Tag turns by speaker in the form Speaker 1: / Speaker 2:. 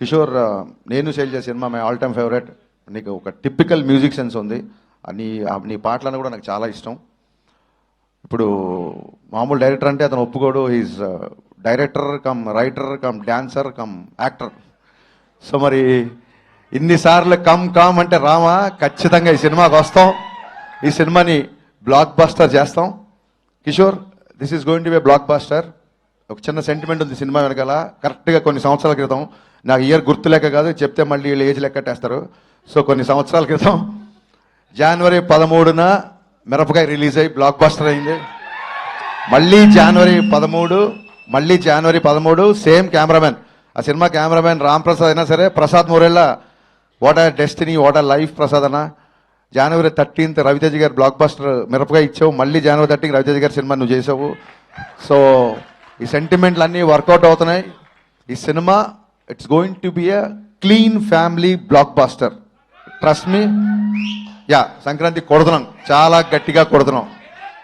Speaker 1: కిషోర్ నేను సేల్ చేసే cinema my all time favourite నీకు ఒక టిపికల్ మ్యూజిక్ సెన్స్ ఉంది. నీ నీ పాటలను కూడా నాకు చాలా ఇష్టం. ఇప్పుడు మామూలు డైరెక్టర్ అంటే అతను ఒప్పుకోడు. Is director cum writer cum dancer cum actor so మరి ఇన్నిసార్లు కమ్ కమ్ అంటే రామా ఖచ్చితంగా ఈ సినిమాకి వస్తాం. ఈ సినిమాని బ్లాక్ బాస్టర్ చేస్తాం. Kishore this is going to be blockbuster ఒక చిన్న సెంటిమెంట్ ఉంది సినిమా వెనకాల. కరెక్ట్గా కొన్ని సంవత్సరాల క్రితం నాకు ఇయర్ గుర్తు లెక్క కాదు చెప్తే మళ్ళీ వీళ్ళు ఏజ్ లెక్కటేస్తారు సో కొన్ని సంవత్సరాల క్రితం జనవరి పదమూడున మిరపకాయ రిలీజ్ అయ్యి బ్లాక్ బాస్టర్ అయింది. మళ్ళీ జనవరి పదమూడు మళ్ళీ జనవరి పదమూడు సేమ్ కెమెరామెన్ ఆ సినిమా కెమెరామెన్ రామ్ ప్రసాద్ అయినా సరే Prasad Murella what are destiny what are life Prasad అన్న. జనవరి థర్టీన్త్ రవితేజ్ గారు బ్లాక్ బాస్టర్ మిరపకాయ ఇచ్చావు మళ్ళీ జనవరి థర్టీకి రవితేజ్ గారి సినిమా నువ్వు చేసావు. సో ఈ సెంటిమెంట్లు అన్నీ వర్కౌట్ అవుతున్నాయి. ఈ cinema it's going to be a clean family blockbuster trust me yeah Sankranti కొడుతున్నాం చాలా గట్టిగా కొడుతున్నాం